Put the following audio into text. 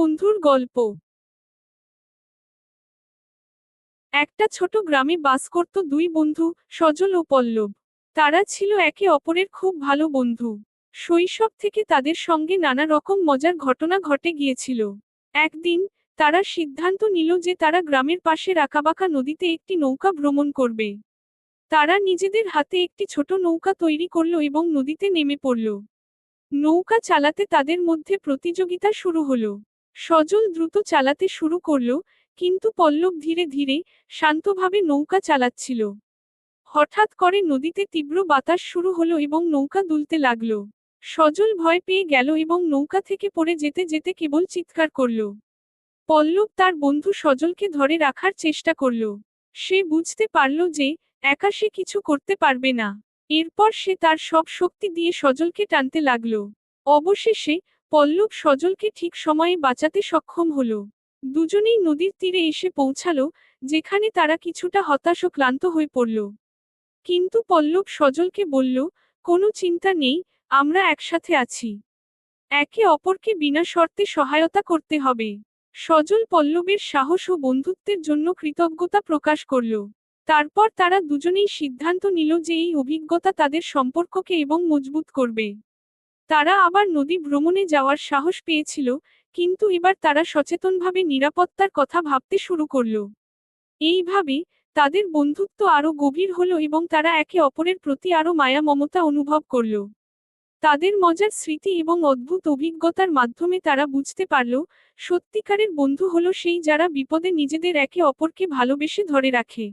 বন্ধুর গল্প। একটা ছোট গ্রামে বাস করত দুই বন্ধু, সজল ও পল্লব। তারা ছিল একে অপরের খুব ভালো বন্ধু। শৈশব থেকে তাদের সঙ্গে নানা রকম মজার ঘটনা ঘটে গিয়েছিল। একদিন, তারা সিদ্ধান্ত নিল যে তারা গ্রামের পাশে রাকাবাকা নদীতে একটি নৌকা ভ্রমণ করবে। তারা নিজেদের হাতে একটি ছোট নৌকা তৈরি করল এবং নদীতে নেমে পড়ল। নৌকা চালাতে তাদের মধ্যে প্রতিযোগিতা শুরু হলো। সজল দ্রুত চালাতে শুরু করল, কিন্তু পল্লব ধীরে ধীরে শান্তভাবে নৌকা চালাচ্ছিল। হঠাৎ করে নদীতে তীব্র বাতাস শুরু হলো এবং নৌকা দুলতে লাগল। সজল ভয় পেয়ে গেল এবং নৌকা থেকে পড়ে যেতে যেতে কেবল চিৎকার করল। পল্লব তার বন্ধু সজলকে ধরে রাখার চেষ্টা করল। সে বুঝতে পারল যে একা সে কিছু করতে পারবে না। এরপর সে তার সব শক্তি দিয়ে সজলকে টানতে লাগল। অবশেষে পল্লব সজলকে ঠিক সময়ে বাঁচাতে সক্ষম হল। দুজনেই নদীর তীরে এসে পৌঁছালো, যেখানে তারা কিছুটা হতাশ ক্লান্ত হয়ে পড়ল। কিন্তু পল্লব সজলকে বলল, কোনো চিন্তা নেই, আমরা একসাথে আছি। একে অপরকে বিনা শর্তে সহায়তা করতে হবে। সজল পল্লবের সাহস ও বন্ধুত্বের জন্য কৃতজ্ঞতা প্রকাশ করল। তারপর তারা দুজনেই সিদ্ধান্ত নিল যে এই অভিজ্ঞতা তাদের সম্পর্ককে এবং মজবুত করবে। তারা আবার নদী ভ্রমণে যাওয়ার সাহস পেয়েছিল, কিন্তু এবার তারা সচেতনভাবে নিরাপত্তার কথা ভাবতে শুরু করল। এইভাবে তাদের বন্ধুত্ব আরও গভীর হলো এবং তারা একে অপরের প্রতি আরও মায়া মমতা অনুভব করল। তাদের মজার স্মৃতি এবং অদ্ভুত অভিজ্ঞতার মাধ্যমে তারা বুঝতে পারল, সত্যিকারের বন্ধু হলো সেই যারা বিপদে নিজেদের একে অপরকে ভালোবেসে ধরে রাখে।